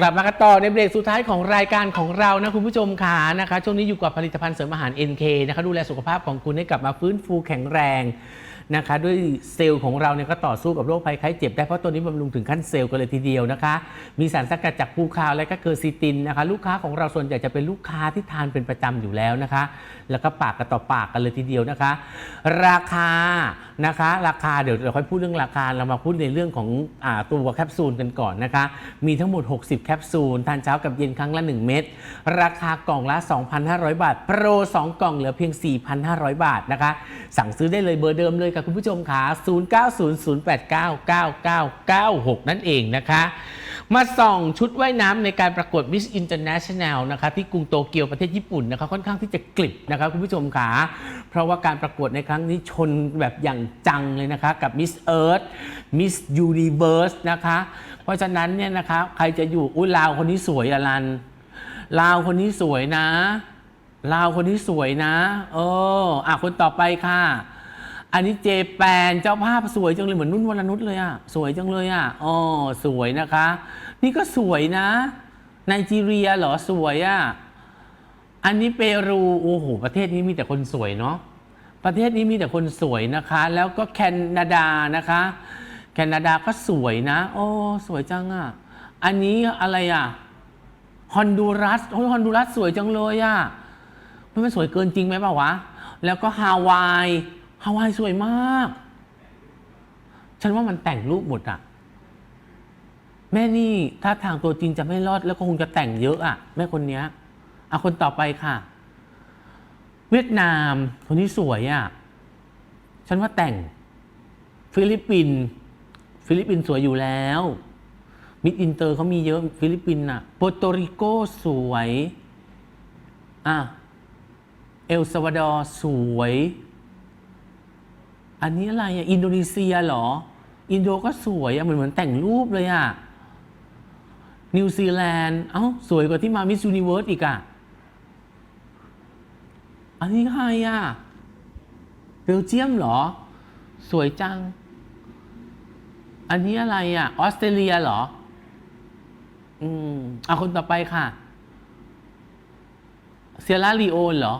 กลับมากันต่อในเบรกสุดท้ายของรายการของเรานะคุณผู้ชมขานะคะช่วงนี้อยู่กับผลิตภัณฑ์เสริมอาหาร NK นะคะดูแลสุขภาพของคุณให้กลับมาฟื้นฟูแข็งแรง นะคะด้วยเซลล์ของเราเนี่ยก็ต่อสู้กับโรคภัยไข้เจ็บได้เพราะตัวนี้บำรุงถึงขั้นเซลล์กันเลยทีเดียวนะคะ มีสารสกัดจากภูคาวและก็เคอร์ซิตินนะคะ ลูกค้าของเราส่วนใหญ่จะเป็นลูกค้าที่ทานเป็นประจำอยู่แล้วนะคะ แล้วก็ปากกันต่อปากกันเลยทีเดียวนะคะ ราคานะคะ ราคาเดี๋ยวเราค่อยพูดเรื่องราคาเรามาพูดในเรื่องของอตัวแคปซูลกันก่อนนะคะ มีทั้งหมด 60 แคปซูลทานเช้ากับเย็นครั้งละ 1 เม็ดราคากล่องละ 2,500 บาท โปร 2 กล่องเหลือเพียง 4,500 บาทนะคะ สั่งซื้อได้เลยเบอร์เดิมเลยค่ะคุณผู้ชมค่ะ0900899996 นั่นเองนะคะ มาส่องชุดว่ายน้ำในการประกวด Miss International นะคะที่กรุงโตเกียวประเทศญี่ปุ่นนะคะค่อนข้างที่จะกลิบนะคะคุณผู้ชมค่ะเพราะว่าการประกวดในครั้งนี้ชนแบบอย่างจังเลยนะคะกับ Miss Earth Miss Universe นะคะ เพราะฉะนั้นเนี่ยนะคะใครจะอยู่อุ้ยลาวคนนี้สวยอลันลาวคนนี้สวยนะลาวคนนี้สวยนะ เอออะคนต่อไปค่ะ อันนี้เจแปนเจ้าภาพสวยจังเลยเหมือนนุ่นวรนุชเลยอะสวยจังเลยอะอ๋อสวยนะคะ นี่ก็สวยนะไนจีเรียเหรอสวยอะอันนี้เปรูโอ้โหประเทศนี้มีแต่คนสวยเนาะประเทศนี้มีแต่คนสวยนะคะ แล้วก็แคนาดานะคะ แคนาดาก็สวยนะ โอ้สวยจังอะอันนี้อะไรอะฮอนดูรัสโอ้ยฮอนดูรัสสวยจังเลยอะมันสวยเกินจริงไหมเปล่าวะแล้วก็ฮาวาย ฮาวายสวยมาก ฉันว่ามันแต่งรูปหมดอะแม่นี่ถ้าทางตัวจริงจะไม่รอดแล้วก็คงจะแต่งเยอะอะแม่คนเนี้ยเอาคนต่อไปค่ะ เวียดนามคนนี้สวยอะฉันว่าแต่ง ฟิลิปปินฟิลิปปินสวยอยู่แล้ว มิดอินเตอร์เขามีเยอะฟิลิปปินส์อะโปโตริโกสวย อะ เอลซาวาดอร์สวย อันนี้อะไรอะอินโดนีเซียเหรอ อินโดก็สวยอะเหมือนเหมือนแต่งรูปเลยอะนิวซีแลนด์เอ้าสวยกว่าที่มามิส s u นิเวิร์สอีกอะอันนี้ใครอะเบลเจียมเหรอ สวยจัง อันนี้อะไรอะออสเตรเลียเหรอ อืมเอาคนต่อไปค่ะเซียร่าลีโอนเหรอ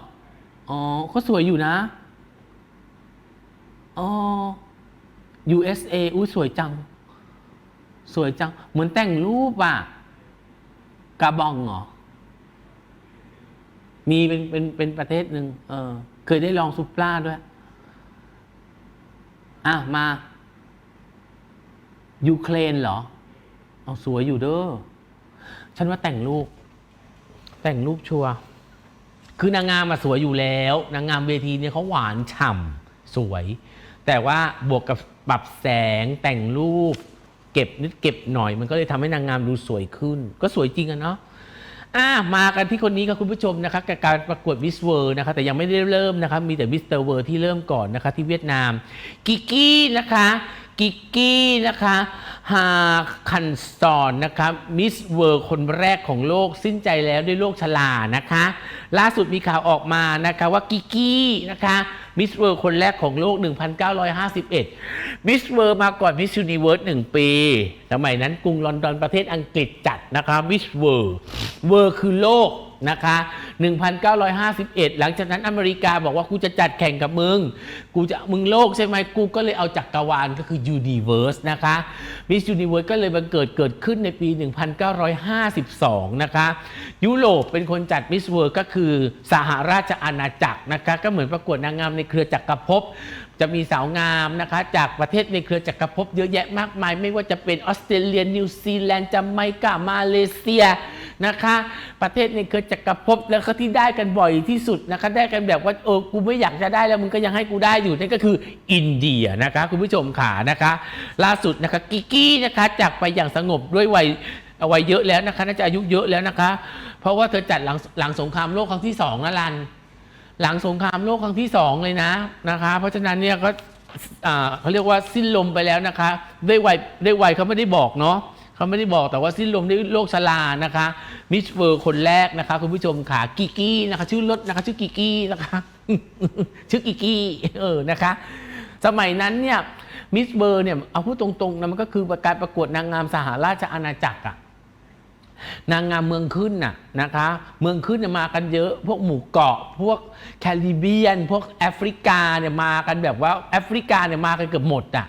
อ๋อ ก็สวยอยู่นะ อ๋อ USA อุ้ยสวยจัง สวยจัง เหมือนแต่งรูปอะกาบองเหรอ มีเป็นเป็นเป็นประเทศหนึ่งเออ เคยได้ลองซุปปลาด้วย อะ มา ยูเครนเหรอ เอาสวยอยู่เด้อ ฉันว่าแต่งรูป แต่งรูปชัว คือนางงามมาสวยอยู่แล้ว นางงามเวทีเนี่ยเขาหวานฉ่ำ สวย แต่ว่าบวกกับปรับแสงแต่งรูป เก็บนิดเก็บหน่อย มันก็เลยทำให้นางงามดูสวยขึ้น ก็สวยจริงอะเนาะอะมากันที่คนนี้กับคุณผู้ชมนะคะกับการประกวดวิสเวิร์นะคะแต่ยังไม่ได้เริ่มนะคะมีแต่มิสเตอร์เวิร์ที่เริ่มก่อนนะคะที่เวียดนามกิกกี้นะคะ กิกกี้นะคะฮาคันซอนนะคะมิสเวิร์คนแรกของโลกสิ้นใจแล้วด้วยโรคชรานะคะ ล่าสุดมีข่าวออกมานะคะว่ากิกกี้นะคะมิสเวิร์คนแรกของโลก 1951 มิสเวิร์มาก่อนมิส s u นิเวิร์ส1ปีสมัยนั้นกรุงลอนดอนประเทศอังกฤษจัดนะคะมิสเวิร์เวิร์คือโลกนะคะ1951 หลังจากนั้นอเมริกาบอกว่ากูจะจัดแข่งกับมึง กูจะมึงโลกใช่ไหมกูก็เลยเอาจักรวาลก็คือ Universe นะคะ Miss Universe ก็เลยบังเกิดเกิดขึ้นในปี 1952 นะคะยุโรปเป็นคนจัด Miss World ก็คือสหราชอาณาจักรนะคะก็เหมือนประกวดนางงามในเครือจักรภพจะมีสาวงามนะคะ จากประเทศในเครือจักรภพเยอะแยะมากมาย ไม่ว่าจะเป็นออสเตรเลียนิวซีแลนด์จาไมกามาเลเซียนะคะ ประเทศในเครือจักรภพแล้วก็ที่ได้กันบ่อยที่สุดนะคะได้กันแบบว่าเออกูไม่อยากจะได้แล้วมึงก็ยังให้กูได้อยู่นั่นก็คืออินเดียนะคะคุณผู้ชมขานะคะ ล่าสุดนะคะกิกี้นะคะจากไปอย่างสงบด้วยวัยวัยเยอะแล้วนะคะน่าจะอายุเยอะแล้วนะคะ เพราะว่าเธอจัดหลังหลังสงครามโลกครั้งที่สองนะลัน หลังสงครามโลกครั้งที่สองเลยนะนะคะ เพราะฉะนั้นเนี่ยก็เขาเรียกว่าสิ้นลมไปแล้วนะคะ ด้วยวัยด้วยวัยเขาไม่ได้บอกเนาะ เขาไม่ได้บอกแต่ว่าสิ้นลมด้วยโรคชรานะคะมิสเวอร์คนแรกนะคะ คุณผู้ชมขากิกกี้นะคะ ชื่อรถนะคะ ชื่อกิกกี้นะคะ ชื่อกิกกี้เออนะคะ สมัยนั้นเนี่ยมิสเบอร์เนี่ยเอาพูดตรงๆนะมันก็คือการประกวดนางงามสหราชอาณาจักรอะนางงามเมืองขึ้นน่ะนะคะ เมืองขึ้นเนี่ยมากันเยอะ พวกหมู่เกาะ พวกแคริบเบียน พวกแอฟริกาเนี่ยมากันแบบว่าแอฟริกาเนี่ยมากันเกือบหมดอะ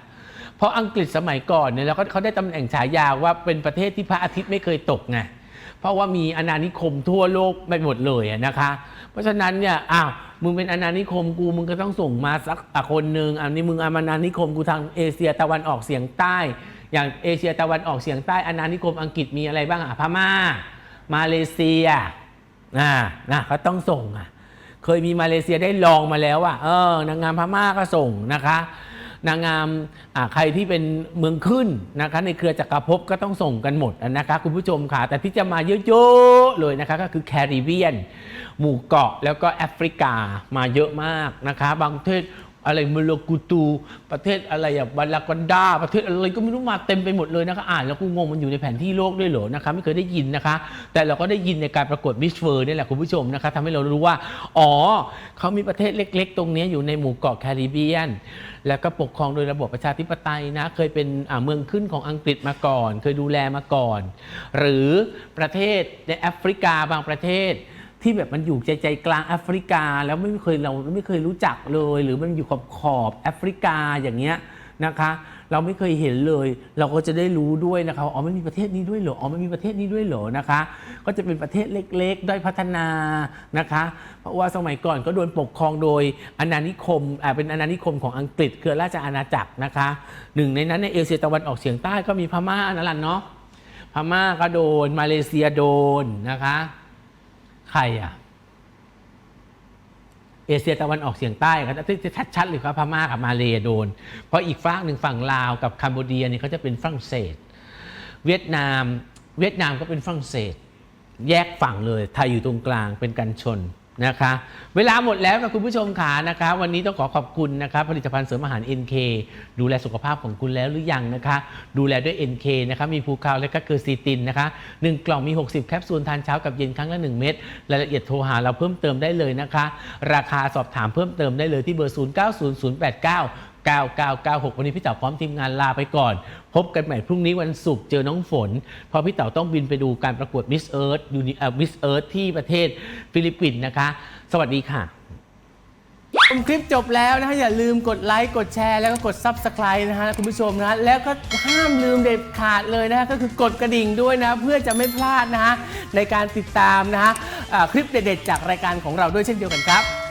เพราะอังกฤษสมัยก่อนเนี่ยแล้วก็เขาได้ตำแหน่งฉายาว่าเป็นประเทศที่พระอาทิตย์ไม่เคยตกไงเพราะว่ามีอาณานิคมทั่วโลกไปหมดเลยอะนะคะ เพราะฉะนั้นเนี่ยอ้าวมึงเป็นอาณานิคมกูมึงก็ต้องส่งมาสักคนหนึ่งอันนี้มึงอาณานิคมกูทางเอเชียตะวันออกเฉียงใต้ อย่างเอเชียตะวันออกเฉียงใต้อาณานิคมอังกฤษมีอะไรบ้างอะพม่า มาเลเซียอ่านะเขาต้องส่งอะเคยมีมาเลเซียได้ลองมาแล้วอะเออนางงามพม่าก็ส่งนะคะ นางงามใครที่เป็นเมืองขึ้นนะคะในเครือจักรภพก็ต้องส่งกันหมดนะคะคุณผู้ชมค่ะ แต่ที่จะมาเยอะๆเลยนะคะก็คือแคริบเบียน หมู่เกาะแล้วก็แอฟริกามาเยอะมากนะคะ บางประเทศ อะไรมโลกูตู ประเทศอะไรอะบาลากันดา ประเทศอะไรก็ไม่รู้มาเต็มไปหมดเลยนะคะอ่านแล้วกูงงมันอยู่ในแผนที่โลกด้วยเหรอนะคะไม่เคยได้ยินนะคะ แต่เราก็ได้ยินในการประกวดมิสเฟอร์นี่แหละคุณผู้ชมนะคะทำให้เรารู้ว่า อ๋อเขามีประเทศเล็ก ๆ ตรงนี้อยู่ในหมู่เกาะแคริบเบียน แล้วก็ปกครองโดยระบบประชาธิปไตยนะเคยเป็นเมืองขึ้นของอังกฤษมาก่อน เคยดูแลมาก่อน หรือประเทศในแอฟริกาบางประเทศ ที่แบบมันอยู่ใจใจกลางแอฟริกา แล้วไม่เคยเราไม่เคยรู้จักเลย หรือมันอยู่ขอบขอบแอฟริกาอย่างเงี้ยนะคะ เราไม่เคยเห็นเลย เราก็จะได้รู้ด้วยนะคะอ๋อไม่มีประเทศนี้ด้วยเหรออ๋อไม่มีประเทศนี้ด้วยเหรอนะคะ ก็จะเป็นประเทศเล็กๆด้อยพัฒนานะคะ เพราะว่าสมัยก่อนก็โดนปกครองโดยอาณานิคมอ่าเป็นอาณานิคมของอังกฤษเครือราชอาณาจักรนะคะหนึ่งในนั้นในเอเชียตะวันออกเฉียงใต้ก็มีพม่านั่นแหละเนาะพม่าก็โดนมาเลเซียโดนนะคะ ใครอะ เอเชียตะวันออกเฉียงใต้ครับที่ชัดๆเลยครับพม่ากับมาเลยโดน เพราะอีกฝั่งหนึ่งฝั่งลาวกับคัมโบเดียเนี่ยเขาจะเป็นฝรั่งเศส เวียดนาม เวียดนามก็เป็นฝรั่งเศส แยกฝั่งเลยไทยอยู่ตรงกลางเป็นกันชน นะคะ เวลาหมดแล้วค่ะคุณผู้ชมขานะคะ วันนี้ต้องขอขอบคุณนะคะผลิตภัณฑ์เสริมอาหาร NK ดูแลสุขภาพของคุณแล้วหรือยังนะคะ ดูแลด้วย NK นะคะมีภูคาวและก็เกอร์ซีตินนะคะหนึ่งกล่องมี 60 แคปซูลทานเช้ากับเย็นครั้งละ 1 เม็ดรายละเอียดโทรหาเราเพิ่มเติมได้เลยนะคะ ราคาสอบถามเพิ่มเติมได้เลยที่เบอร์ 090089 9996 วันนี้พี่เต๋าพร้อมทีมงานลาไปก่อน พบกันใหม่พรุ่งนี้วันศุกร์เจอน้องฝน เพราะพี่เต๋าต้องบินไปดูการประกวดมิสเอิร์ธยูนิเอ่อมิสเอิร์ธที่ประเทศฟิลิปปินส์นะคะ สวัสดีค่ะ ชมคลิปจบแล้วนะฮะอย่าลืมกดไลค์กดแชร์แล้วก็กด Subscribe นะฮะคุณผู้ชมนะ แล้วก็ห้ามลืมเด็ดขาดเลยนะฮะก็คือกดกระดิ่งด้วยนะ เพื่อจะไม่พลาดนะฮะในการติดตามนะฮะอ่าคลิปเด็ดๆจากรายการของเราด้วยเช่นเดียวกันครับ